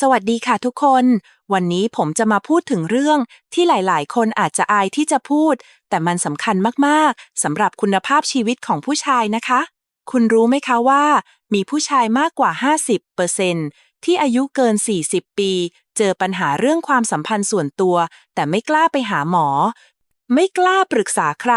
สวัสดีค่ะทุกคน วันนี้ผมจะมาพูดถึงเรื่องที่หลาย ๆ คนอาจจะอายที่จะพูด แต่มันสำคัญมาก ๆ สำหรับคุณภาพชีวิตของผู้ชายนะคะ คุณรู้ไหมคะว่า มีผู้ชายมากกว่า 50%ที่อายุเกิน 40 ปี เจอปัญหาเรื่องความสัมพันธ์ส่วนตัว แต่ไม่กล้าไปหาหมอ ไม่กล้าปรึกษาใคร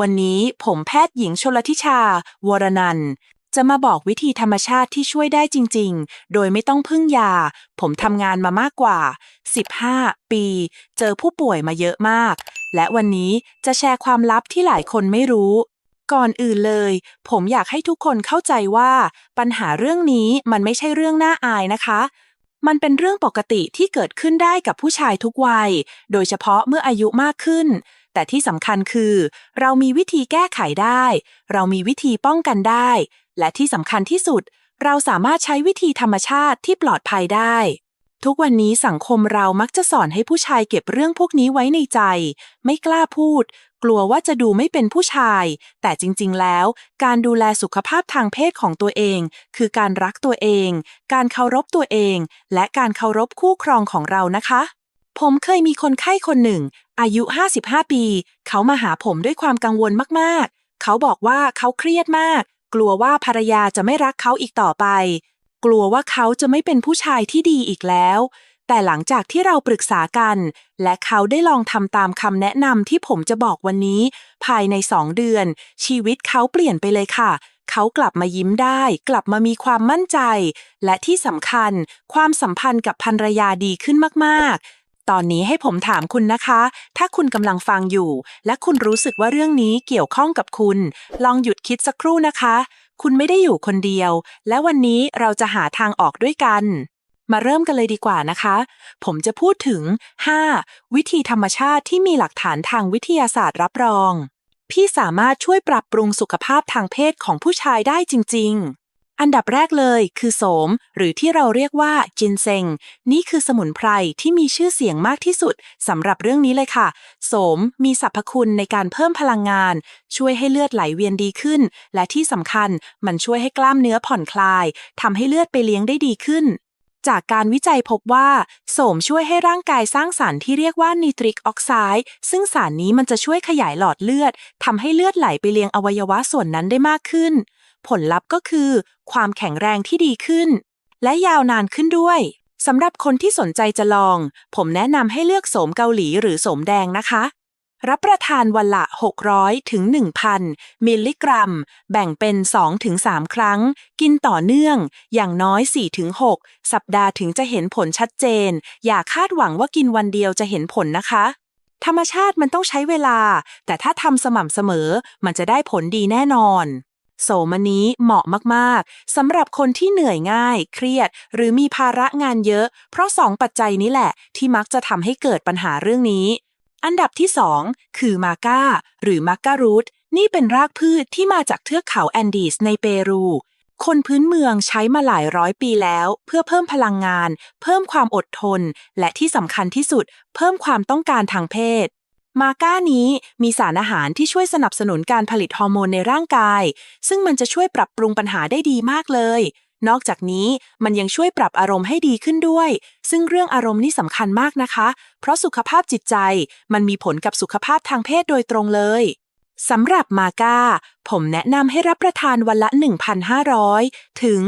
วันนี้ผมแพทย์หญิงชลทิชา วรนันท์ จะมาบอกวิธีธรรมชาติที่ช่วยได้จริง ๆ โดยไม่ต้องพึ่งยา ผมทำงานมามากกว่า 15 ปี เจอผู้ป่วยมาเยอะมาก และวันนี้จะแชร์ความลับที่หลายคนไม่รู้ ก่อนอื่นเลย ผมอยากให้ทุกคนเข้าใจว่า ปัญหาเรื่องนี้มันไม่ใช่เรื่องน่าอายนะคะ มันเป็นเรื่องปกติที่เกิดขึ้นได้กับผู้ชายทุกวัย โดยเฉพาะเมื่ออายุมากขึ้น แต่ที่สำคัญคือ เรามีวิธีแก้ไขได้ เรามีวิธีป้องกันได้ และที่สำคัญที่สุด เราสามารถใช้วิธีธรรมชาติที่ปลอดภัยได้ ทุกวันนี้สังคมเรามักจะสอนให้ผู้ชายเก็บเรื่องพวกนี้ไว้ในใจ ไม่กล้าพูด กลัวว่าจะดูไม่เป็นผู้ชาย แต่จริงๆ แล้ว การดูแลสุขภาพทางเพศของตัวเอง คือการรักตัวเอง การเคารพตัวเอง และการเคารพคู่ครองของเรานะคะ ผมเคยมีคนไข้คนหนึ่ง อายุ 55 ปี เขามาหาผมด้วยความกังวลมากๆ เขาบอกว่าเขาเครียดมาก กลัวว่าภรรยาจะไม่รักเขาอีกต่อไป กลัวว่าเขาจะไม่เป็นผู้ชายที่ดีอีกแล้ว แต่หลังจากที่เราปรึกษากัน และเขาได้ลองทำตามคำแนะนำที่ผมจะบอกวันนี้ ภายในสองเดือน ชีวิตเขาเปลี่ยนไปเลยค่ะเขากลับมายิ้มได้ กลับมามีความมั่นใจ และที่สำคัญ ความสัมพันธ์กับภรรยาดีขึ้นมาก ตอนนี้ให้ผมถามคุณนะคะ ถ้าคุณกำลังฟังอยู่ และคุณรู้สึกว่าเรื่องนี้เกี่ยวข้องกับคุณ ลองหยุดคิดสักครู่นะคะ คุณไม่ได้อยู่คนเดียว และวันนี้เราจะหาทางออกด้วยกัน มาเริ่มกันเลยดีกว่านะคะ ผมจะพูดถึง 5. วิธีธรรมชาติที่มีหลักฐานทางวิทยาศาสตร์รับรอง พี่สามารถช่วยปรับปรุงสุขภาพทางเพศของผู้ชายได้จริง อันดับแรกเลยคือโสม หรือที่เราเรียกว่าจินเซง นี่คือสมุนไพรที่มีชื่อเสียงมากที่สุดสำหรับเรื่องนี้เลยค่ะ โสมมีสรรพคุณในการเพิ่มพลังงาน ช่วยให้เลือดไหลเวียนดีขึ้น และที่สำคัญมันช่วยให้กล้ามเนื้อผ่อนคลายทำให้เลือดไปเลี้ยงได้ดีขึ้นจากการวิจัยพบว่า โสมช่วยให้ร่างกายสร้างสารที่เรียกว่านิตริกออกไซด์ซึ่งสารนี้มันจะช่วยขยายหลอดเลือดทำให้เลือดไหลไปเลี้ยงอวัยวะส่วนนั้นได้มากขึ้น ผลลัพธ์ก็คือ ความแข็งแรงที่ดีขึ้น และยาวนานขึ้นด้วยสำหรับคนที่สนใจจะลอง ผมแนะนำให้เลือกโสมเกาหลีหรือโสมแดงนะคะ รับประทานวันละ 600 ถึง 1,000 มิลลิกรัม แบ่งเป็น2-3ครั้ง กินต่อเนื่อง อย่างน้อย4-6สัปดาห์ถึงจะเห็นผลชัดเจน อย่าคาดหวังว่ากินวันเดียวจะเห็นผลนะคะ ธรรมชาติมันต้องใช้เวลา แต่ถ้าทำสม่ำเสมอ มันจะได้ผลดีแน่นอน โสมนี้เหมาะมากๆสำหรับคนที่เหนื่อยง่าย เครียด หรือมีภาระงานเยอะ เพราะสองปัจจัยนี้แหละ ที่มักจะทำให้เกิดปัญหาเรื่องนี้ อันดับที่ 2 คือมาก้า หรือมาการูทนี่เป็นรากพืชที่มาจากเทือกเขาแอนดีสในเปรู คนพื้นเมืองใช้มาหลายร้อยปีแล้ว เพื่อเพิ่มพลังงาน เพิ่มความอดทน และที่สำคัญที่สุด เพิ่มความต้องการทางเพศ มาก้านี้มีสารอาหารที่ช่วยสนับสนุนการผลิตฮอร์โมนในร่างกาย ซึ่งมันจะช่วยปรับปรุงปัญหาได้ดีมากเลย นอกจากนี้มันยังช่วยปรับอารมณ์ให้ดีขึ้นด้วย ซึ่งเรื่องอารมณ์นี่สำคัญมากนะคะ เพราะสุขภาพจิตใจ มันมีผลกับสุขภาพทางเพศโดยตรงเลย สำหรับมาก้า ผมแนะนำให้รับประทานวันละ 1,500 ถึง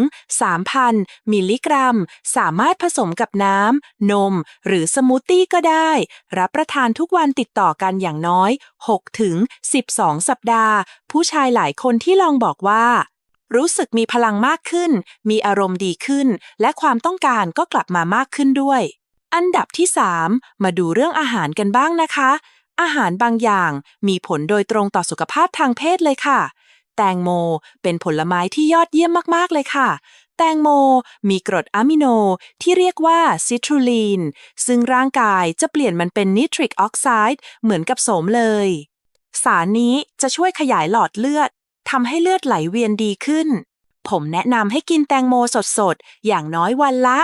3,000 มิลลิกรัม สามารถผสมกับน้ำ นม หรือสมูทตี้ก็ได้ รับประทานทุกวันติดต่อกันอย่างน้อย 6 ถึง 12 สัปดาห์ ผู้ชายหลายคนที่ลองบอกว่า รู้สึกมีพลังมากขึ้น มีอารมณ์ดีขึ้น และความต้องการก็กลับมามากขึ้นด้วย อันดับที่ 3 มาดูเรื่องอาหารกันบ้างนะคะ อาหารบางอย่างมีผลโดยตรงต่อสุขภาพทางเพศเลยค่ะ แตงโมเป็นผลไม้ที่ยอดเยี่ยมมาก ๆ เลยค่ะ แตงโมมีกรดอะมิโนที่เรียกว่าซิตรูลีน ซึ่งร่างกายจะเปลี่ยนมันเป็นนิตริกออกไซด์เหมือนกับโสมเลย สารนี้จะช่วยขยายหลอดเลือดทำให้เลือดไหลเวียนดีขึ้น ผมแนะนำให้กินแตงโมสดๆ อย่างน้อยวันละ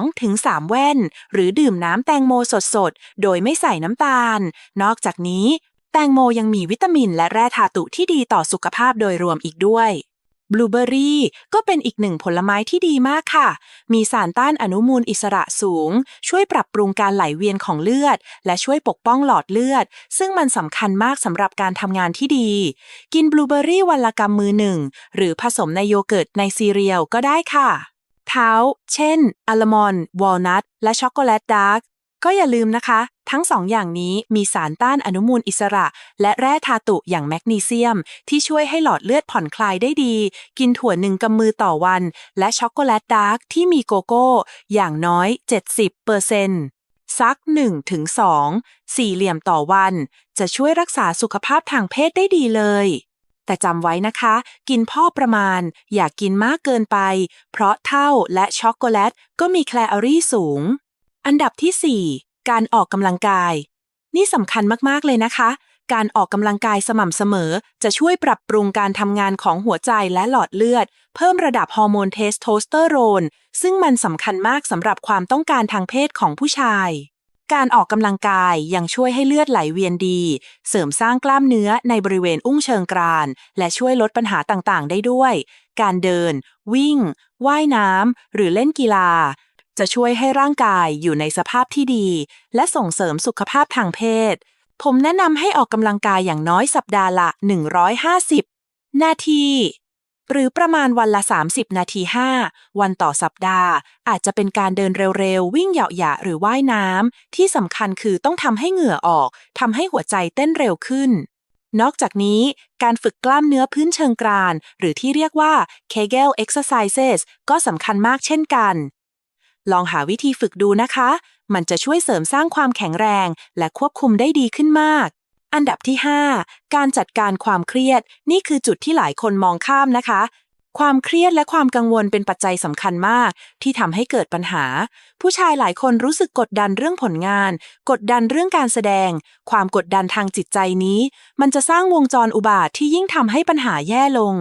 2-3 แว่น หรือดื่มน้ำแตงโมสดๆ โดยไม่ใส่น้ำตาล นอกจากนี้ แตงโมยังมีวิตามินและแร่ธาตุที่ดีต่อสุขภาพโดยรวมอีกด้วย บลูเบอรี่ก็เป็นอีกหนึ่งผลไม้ที่ดีมากค่ะ มีสารต้านอนุมูลอิสระสูง ช่วยปรับปรุงการไหลเวียนของเลือด และช่วยปกป้องหลอดเลือด ซึ่งมันสำคัญมากสำหรับการทำงานที่ดี กินบลูเบอรี่วันละกำมือหนึ่ง หรือผสมในโยเกิร์ตในซีเรียลก็ได้ค่ะเท้า เช่น อัลมอนด์ วอลนัท และช็อกโกแลตดาร์ก ก็อย่าลืมนะคะ ทั้งสองอย่างนี้มีสารต้านอนุมูลอิสระ และแร่ธาตุอย่างแมกนีเซียม ที่ช่วยให้หลอดเลือดผ่อนคลายได้ดี กินถั่วหนึ่งกำมือต่อวัน และช็อกโกแลตดาร์กที่มีโกโก้ อย่างน้อย 70เปอร์เซนต์สัก1ถึง2สี่เหลี่ยมต่อวัน จะช่วยรักษาสุขภาพทางเพศได้ดีเลย แต่จำไว้นะคะ กินพ่อประมาณ อย่ากกินมากเกินไป เพราะเท่าและช็อกโกแลตก็มีแคลอรี่สูง อันดับที่ 4 การออกกำลังกาย นี่สำคัญมากๆเลยนะคะ การออกกำลังกายสม่ำเสมอ จะช่วยปรับปรุงการทำงานของหัวใจและหลอดเลือด เพิ่มระดับฮอร์โมนเทสโทสเตอโรน ซึ่งมันสำคัญมากสำหรับความต้องการทางเพศของผู้ชายการออกกำลังกายยังช่วยให้เลือดไหลเวียนดี เสริมสร้างกล้ามเนื้อในบริเวณอุ้งเชิงกราน และช่วยลดปัญหาต่างๆ ได้ด้วย การเดิน วิ่ง ว่ายน้ำ หรือเล่นกีฬา จะช่วยให้ร่างกายอยู่ในสภาพที่ดี และส่งเสริมสุขภาพทางเพศ ผมแนะนำให้ออกกำลังกายอย่างน้อยสัปดาห์ละ 150 นาที หรือประมาณวันละ 30 นาที 5 วันต่อสัปดาห์ อาจจะเป็นการเดินเร็วๆ วิ่งเหยาะๆหรือว่ายน้ำที่สำคัญคือต้องทำให้เหงื่อออกทำให้หัวใจเต้นเร็วขึ้นนอกจากนี้การฝึกกล้ามเนื้อพื้นเชิงกราน หรือที่เรียกว่า Kegel exercises ก็สำคัญมากเช่นกัน ลองหาวิธีฝึกดูนะคะ มันจะช่วยเสริมสร้างความแข็งแรง และควบคุมได้ดีขึ้นมาก อันดับที่ 5 การจัดการความเครียด นี่คือจุดที่หลายคนมองข้ามนะคะ ความเครียดและความกังวลเป็นปัจจัยสำคัญมาก ที่ทำให้เกิดปัญหา ผู้ชายหลายคนรู้สึกกดดันเรื่องผลงาน กดดันเรื่องการแสดง ความกดดันทางจิตใจนี้ มันจะสร้างวงจรอุบาทที่ยิ่งทำให้ปัญหาแย่ลง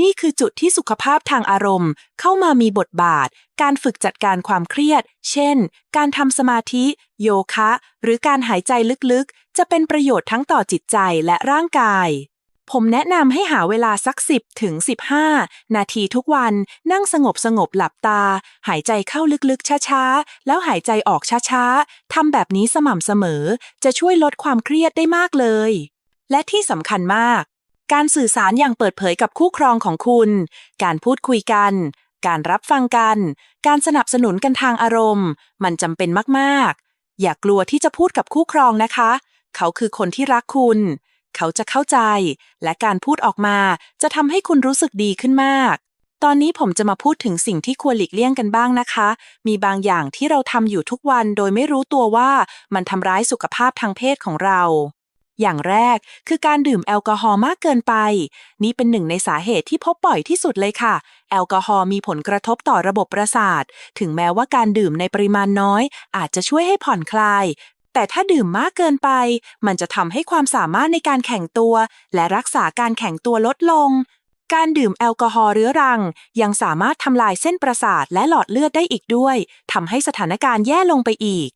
นี่คือจุดที่สุขภาพทางอารมณ์ เข้ามามีบทบาท การฝึกจัดการความเครียด เช่น การทำสมาธิ โยคะ หรือการหายใจลึกๆ จะเป็นประโยชน์ทั้งต่อจิตใจและร่างกาย ผมแนะนำให้หาเวลาสัก 10ถึง15 นาทีทุกวัน นั่งสงบสงบๆหลับตา หายใจเข้าลึกๆ ช้าๆ แล้วหายใจออกช้าๆ ทำแบบนี้สม่ำเสมอ จะช่วยลดความเครียดได้มากเลย และที่สำคัญมาก การสื่อสารอย่างเปิดเผยกับคู่ครองของคุณ การพูดคุยกัน การรับฟังกัน การสนับสนุนกันทางอารมณ์ มันจำเป็นมากๆ อย่ากลัวที่จะพูดกับคู่ครองนะคะ เขาคือคนที่รักคุณ เขาจะเข้าใจ และการพูดออกมาจะทำให้คุณรู้สึกดีขึ้นมาก ตอนนี้ผมจะมาพูดถึงสิ่งที่ควรหลีกเลี่ยงกันบ้างนะคะ มีบางอย่างที่เราทำอยู่ทุกวันโดยไม่รู้ตัวว่ามันทำร้ายสุขภาพทางเพศของเรา อย่างแรกคือการดื่มแอลกอฮอล์มากเกินไป นี่เป็นหนึ่งในสาเหตุที่พบบ่อยที่สุดเลยค่ะ แอลกอฮอล์มีผลกระทบต่อระบบประสาท ถึงแม้ว่าการดื่มในปริมาณน้อย อาจจะช่วยให้ผ่อนคลาย แต่ถ้าดื่มมากเกินไป มันจะทำให้ความสามารถในการแข่งตัว และรักษาการแข่งตัวลดลง การดื่มแอลกอฮอล์เรื้อรัง ยังสามารถทำลายเส้นประสาทและหลอดเลือดได้อีกด้วยทำให้สถานการณ์แย่ลงไปอีก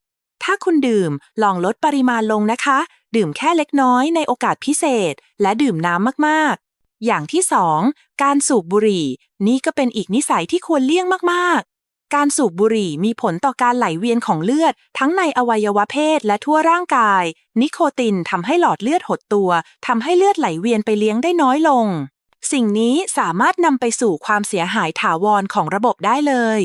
ถ้าคุณดื่มลองลดปริมาณลงนะคะ ดื่มแค่เล็กน้อยในโอกาสพิเศษ และดื่มน้ำมากๆ อย่างที่2การสูบบุหรี่ นี่ก็เป็นอีกนิสัยที่ควรเลี่ยงมากๆ การสูบบุหรี่มีผลต่อการไหลเวียนของเลือด ทั้งในอวัยวะเพศและทั่วร่างกาย นิโคตินทำให้หลอดเลือดหดตัวทำให้เลือดไหลเวียนไปเลี้ยงได้น้อยลงสิ่งนี้สามารถนำไปสู่ความเสียหายถาวรของระบบได้เลย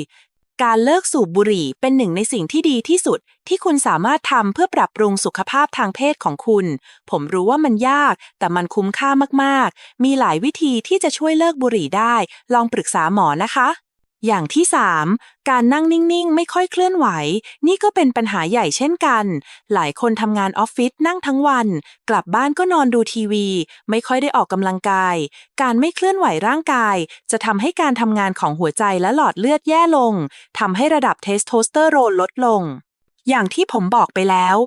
การเลิกสูบบุหรี่เป็นหนึ่งในสิ่งที่ดีที่สุด ที่คุณสามารถทำเพื่อปรับปรุงสุขภาพทางเพศของคุณ ผมรู้ว่ามันยาก แต่มันคุ้มค่ามากๆ มีหลายวิธีที่จะช่วยเลิกบุหรี่ได้ ลองปรึกษาหมอนะคะ อย่างที่ 3 การนั่งนิ่ง ๆ ไม่ค่อยเคลื่อนไหว นี่ก็เป็นปัญหาใหญ่เช่นกัน หลายคนทำงานออฟฟิศนั่งทั้งวัน กลับบ้านก็นอนดูทีวี ไม่ค่อยได้ออกกำลังกาย การไม่เคลื่อนไหวร่างกาย จะทำให้การทำงานของหัวใจและหลอดเลือดแย่ลงทำให้ระดับเทสโทสเตอโรนลดลง อย่างที่ผมบอกไปแล้ว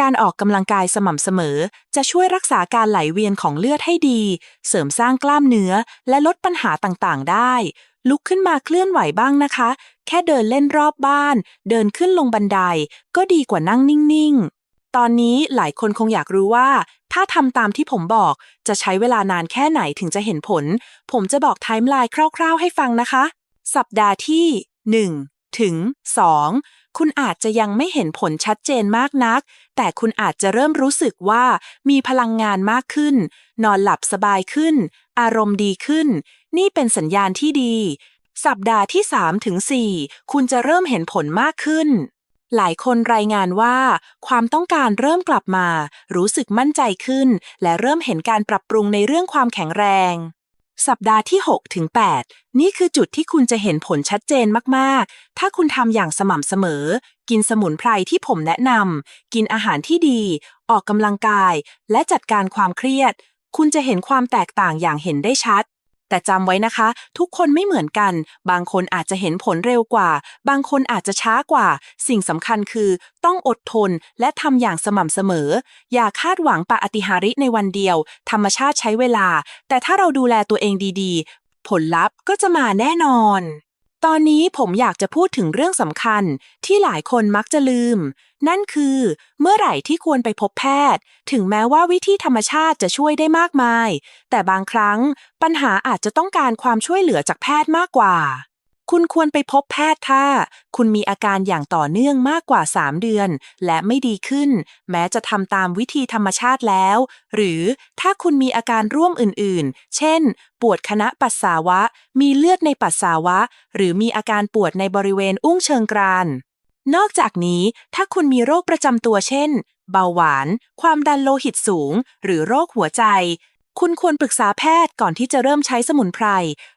การออกกำลังกายสม่ำเสมอ จะช่วยรักษาการไหลเวียนของเลือดให้ดี เสริมสร้างกล้ามเนื้อ และลดปัญหาต่างๆ ได้ ลุกขึ้นมาเคลื่อนไหวบ้างนะคะ แค่เดินเล่นรอบบ้าน เดินขึ้นลงบันได ก็ดีกว่านั่งนิ่งๆ ตอนนี้หลายคนคงอยากรู้ว่า ถ้าทำตามที่ผมบอก จะใช้เวลานานแค่ไหนถึงจะเห็นผล ผมจะบอกไทม์ไลน์คร่าว ๆ ให้ฟังนะคะ สัปดาห์ที่ 1 ถึง 2 คุณอาจจะยังไม่เห็นผลชัดเจนมากนัก แต่คุณอาจจะเริ่มรู้สึกว่ามีพลังงานมากขึ้น นอนหลับสบายขึ้น อารมณ์ดีขึ้น นี่เป็นสัญญาณที่ดี สัปดาห์ที่3ถึง4คุณจะเริ่มเห็นผลมากขึ้น หลายคนรายงานว่า ความต้องการเริ่มกลับมา รู้สึกมั่นใจขึ้น และเริ่มเห็นการปรับปรุงในเรื่องความแข็งแรง สัปดาห์ที่6ถึง8นี่คือจุดที่คุณจะเห็นผลชัดเจนมากๆ ถ้าคุณทำอย่างสม่ำเสมอ กินสมุนไพรที่ผมแนะนำ กินอาหารที่ดี ออกกำลังกาย และจัดการความเครียด คุณจะเห็นความแตกต่างอย่างเห็นได้ชัด แต่จำไว้นะคะ ทุกคนไม่เหมือนกัน บางคนอาจจะเห็นผลเร็วกว่า บางคนอาจจะช้ากว่า สิ่งสำคัญคือต้องอดทนและทำอย่างสม่ำเสมอ อย่าคาดหวังปาฏิหาริย์ในวันเดียว ธรรมชาติใช้เวลา แต่ถ้าเราดูแลตัวเองดีๆ ผลลัพธ์ก็จะมาแน่นอน ตอนนี้ผมอยากจะพูดถึงเรื่องสำคัญที่หลายคนมักจะลืม นั่นคือ เมื่อไหร่ที่ควรไปพบแพทย์ ถึงแม้ว่าวิธีธรรมชาติจะช่วยได้มากมาย แต่บางครั้งปัญหาอาจจะต้องการความช่วยเหลือจากแพทย์มากกว่า คุณควรไปพบแพทย์ถ้าคุณมีอาการอย่างต่อเนื่องมากกว่า 3 เดือน และไม่ดีขึ้น แม้จะทำตามวิธีธรรมชาติแล้ว หรือถ้าคุณมีอาการร่วมอื่นๆ เช่น ปวดคณะปัสสาวะ มีเลือดในปัสสาวะ หรือมีอาการปวดในบริเวณอุ้งเชิงกราน นอกจากนี้ถ้าคุณมีโรคประจำตัวเช่น เบาหวาน ความดันโลหิตสูง หรือโรคหัวใจ คุณควรปรึกษาแพทย์ก่อนที่จะเริ่มใช้สมุนไพร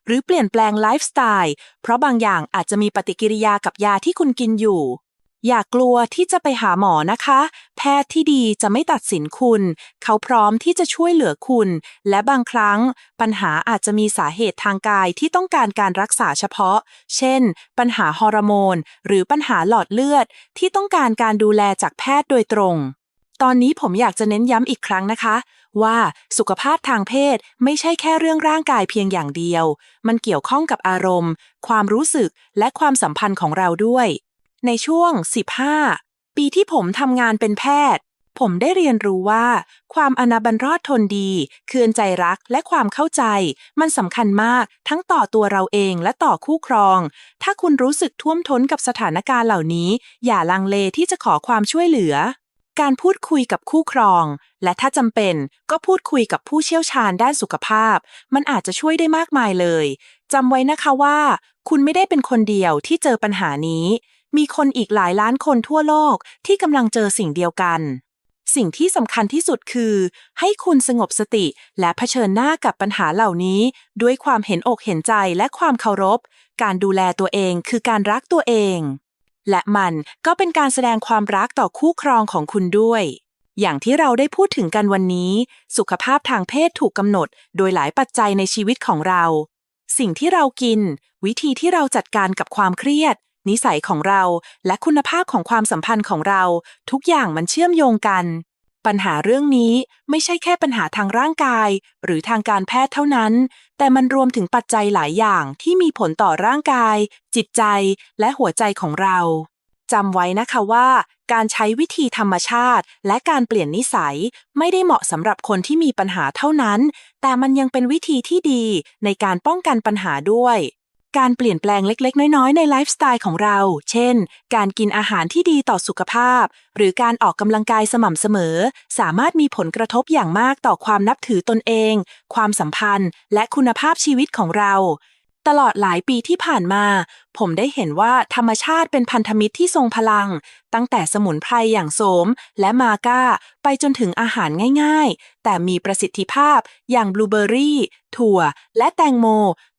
หรือเปลี่ยนแปลงไลฟ์สไตล์ เพราะบางอย่างอาจจะมีปฏิกิริยากับยาที่คุณกินอยู่ อย่ากลัวที่จะไปหาหมอนะคะ แพทย์ที่ดีจะไม่ตัดสินคุณ เขาพร้อมที่จะช่วยเหลือคุณ และบางครั้ง ปัญหาอาจจะมีสาเหตุทางกายที่ต้องการการรักษาเฉพาะ เช่น ปัญหาฮอร์โมน หรือปัญหาหลอดเลือด ที่ต้องการการดูแลจากแพทย์โดยตรง ตอนนี้ผมอยากจะเน้นย้ำอีกครั้งนะคะ ว่าสุขภาพทางเพศไม่ใช่แค่เรื่องร่างกายเพียงอย่างเดียว มันเกี่ยวข้องกับอารมณ์ ความรู้สึกและความสัมพันธ์ของเราด้วย ในช่วง 15 ปีที่ผมทำงานเป็นแพทย์ ผมได้เรียนรู้ว่า ความอนาบันรอดทนดี เคือนใจรักและความเข้าใจ มันสำคัญมากทั้งต่อตัวเราเองและต่อคู่ครอง ถ้าคุณรู้สึกท่วมท้นกับสถานการณ์เหล่านี้ อย่าลังเลที่จะขอความช่วยเหลือ การพูดคุยกับคู่ครอง และถ้าจำเป็นก็พูดคุยกับผู้เชี่ยวชาญด้านสุขภาพ มันอาจจะช่วยได้มากมายเลยจำไว้นะคะว่า คุณไม่ได้เป็นคนเดียวที่เจอปัญหานี้ มีคนอีกหลายล้านคนทั่วโลกที่กำลังเจอสิ่งเดียวกัน สิ่งที่สำคัญที่สุดคือ ให้คุณสงบสติและเผชิญหน้ากับปัญหาเหล่านี้ ด้วยความเห็นอกเห็นใจและความเคารพ การดูแลตัวเองคือการรักตัวเอง และมันก็เป็นการแสดงความรักต่อคู่ครองของคุณด้วย อย่างที่เราได้พูดถึงกันวันนี้ สุขภาพทางเพศถูกกำหนด โดยหลายปัจจัยในชีวิตของเรา สิ่งที่เรากิน วิธีที่เราจัดการกับความเครียด นิสัยของเรา และคุณภาพของความสัมพันธ์ของเรา ทุกอย่างมันเชื่อมโยงกัน ปัญหาเรื่องนี้ไม่ใช่แค่ปัญหาทางร่างกาย หรือทางการแพทย์เท่านั้น แต่มันรวมถึงปัจจัยหลายอย่างที่มีผลต่อร่างกาย จิตใจ และหัวใจของเราจำไว้นะคะว่า การใช้วิธีธรรมชาติ และการเปลี่ยนนิสัย ไม่ได้เหมาะสำหรับคนที่มีปัญหาเท่านั้น แต่มันยังเป็นวิธีที่ดีในการป้องกันปัญหาด้วย การเปลี่ยนแปลงเล็กๆ น้อยๆ ในไลฟ์สไตล์ของเรา เช่น การกินอาหารที่ดีต่อสุขภาพ หรือการออกกำลังกายสม่ำเสมอ สามารถมีผลกระทบอย่างมากต่อความนับถือตนเอง ความสัมพันธ์ และคุณภาพชีวิตของเรา ตลอดหลายปีที่ผ่านมา ผมได้เห็นว่าธรรมชาติเป็นพันธมิตรที่ทรงพลัง ตั้งแต่สมุนไพรอย่างโสม และมาก้า ไปจนถึงอาหารง่ายๆ แต่มีประสิทธิภาพอย่างบลูเบอร์รี่ ถั่ว และแตงโม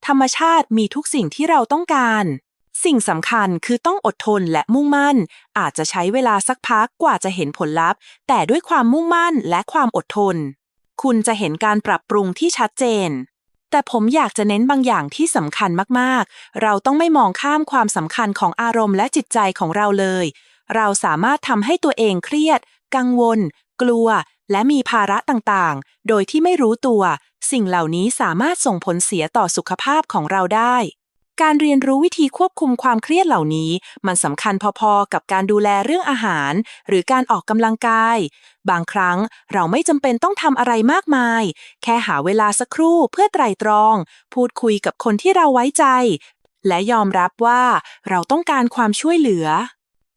ธรรมชาติมีทุกสิ่งที่เราต้องการ สิ่งสำคัญคือต้องอดทนและมุ่งมั่น อาจจะใช้เวลาสักพักกว่าจะเห็นผลลัพธ์ แต่ด้วยความมุ่งมั่นและความอดทน คุณจะเห็นการปรับปรุงที่ชัดเจน แต่ผมอยากจะเน้นบางอย่างที่สำคัญมากๆ เราต้องไม่มองข้ามความสำคัญของอารมณ์และจิตใจของเราเลย เราสามารถทำให้ตัวเองเครียด กังวล กลัว และมีภาระต่างๆ โดยที่ไม่รู้ตัว สิ่งเหล่านี้สามารถส่งผลเสียต่อสุขภาพของเราได้ การเรียนรู้วิธีควบคุมความเครียดเหล่านี้ มันสำคัญพอๆ กับการดูแลเรื่องอาหาร หรือการออกกำลังกาย บางครั้งเราไม่จำเป็นต้องทำอะไรมากมาย แค่หาเวลาสักครู่เพื่อไตร่ตรอง พูดคุยกับคนที่เราไว้ใจ และยอมรับว่าเราต้องการความช่วยเหลือ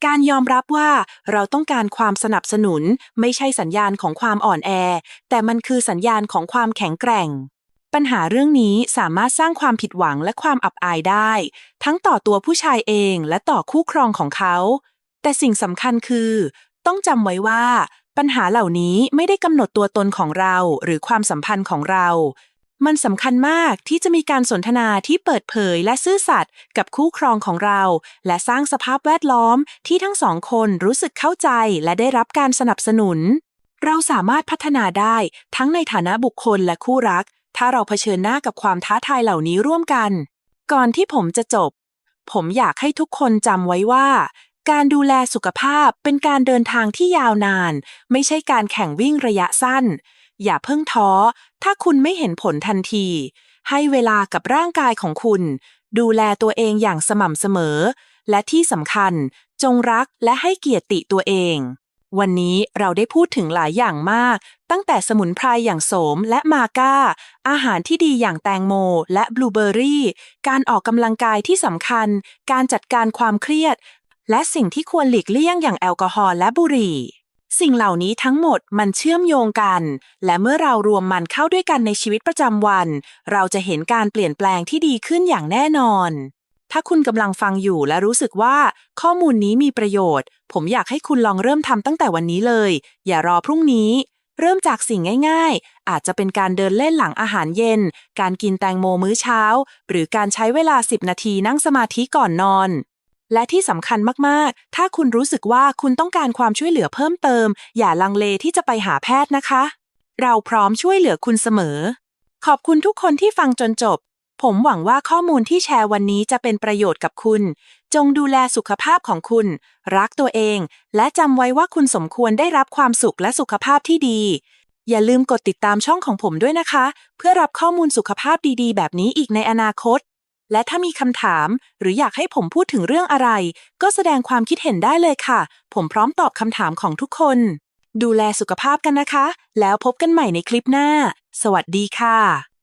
การยอมรับว่าเราต้องการความสนับสนุน ไม่ใช่สัญญาณของความอ่อนแอ แต่มันคือสัญญาณของความแข็งแกร่ง ปัญหาเรื่องนี้สามารถสร้างความผิดหวังและความอับอายได้ ทั้งต่อตัวผู้ชายเองและต่อคู่ครองของเขา แต่สิ่งสำคัญคือ ต้องจำไว้ว่า ปัญหาเหล่านี้ไม่ได้กำหนดตัวตนของเราหรือความสัมพันธ์ของเรา มันสำคัญมากที่จะมีการสนทนาที่เปิดเผยและซื่อสัตย์กับคู่ครองของเรา และสร้างสภาพแวดล้อมที่ทั้งสองคนรู้สึกเข้าใจและได้รับการสนับสนุนเราสามารถพัฒนาได้ทั้งในฐานะบุคคลและคู่รัก ถ้าเราเผชิญหน้ากับความท้าทายเหล่านี้ร่วมกัน ก่อนที่ผมจะจบ ผมอยากให้ทุกคนจำไว้ว่า การดูแลสุขภาพเป็นการเดินทางที่ยาวนาน ไม่ใช่การแข่งวิ่งระยะสั้น อย่าเพิ่งท้อ ถ้าคุณไม่เห็นผลทันที ให้เวลากับร่างกายของคุณ ดูแลตัวเองอย่างสม่ำเสมอ และที่สำคัญ จงรักและให้เกียรติตัวเอง วันนี้เราได้พูดถึงหลายอย่างมาก ตั้งแต่สมุนไพรอย่างโสมและมาก้า อาหารที่ดีอย่างแตงโม และบลูเบอร์รี่ การออกกำลังกายที่สำคัญ การจัดการความเครียด และสิ่งที่ควรหลีกเลี่ยงอย่างแอลกอฮอล์และบุหรี่ สิ่งเหล่านี้ทั้งหมดมันเชื่อมโยงกัน และเมื่อเรารวมมันเข้าด้วยกันในชีวิตประจำวัน เราจะเห็นการเปลี่ยนแปลงที่ดีขึ้นอย่างแน่นอน ถ้าคุณกำลังฟังอยู่และรู้สึกว่าข้อมูลนี้มีประโยชน์ ผมอยากให้คุณลองเริ่มทำตั้งแต่วันนี้เลย อย่ารอพรุ่งนี้ เริ่มจากสิ่งง่ายๆ อาจจะเป็นการเดินเล่นหลังอาหารเย็น การกินแตงโมมื้อเช้า หรือการใช้เวลา 10 นาทีนั่งสมาธิก่อนนอน และที่สำคัญมากๆ ถ้าคุณรู้สึกว่าคุณต้องการความช่วยเหลือเพิ่มเติม อย่าลังเลที่จะไปหาแพทย์นะคะ เราพร้อมช่วยเหลือคุณเสมอขอบคุณทุกคนที่ฟังจนจบ ผมหวังว่าข้อมูลที่แชร์วันนี้จะเป็นประโยชน์กับคุณ จงดูแลสุขภาพของคุณ รักตัวเอง และจำไว้ว่าคุณสมควรได้รับความสุขและสุขภาพที่ดี อย่าลืมกดติดตามช่องของผมด้วยนะคะ เพื่อรับข้อมูลสุขภาพดีๆ แบบนี้อีกในอนาคต และถ้ามีคำถาม หรืออยากให้ผมพูดถึงเรื่องอะไร ก็แสดงความคิดเห็นได้เลยค่ะ ผมพร้อมตอบคำถามของทุกคน ดูแลสุขภาพกันนะคะ แล้วพบกันใหม่ในคลิปหน้า สวัสดีค่ะ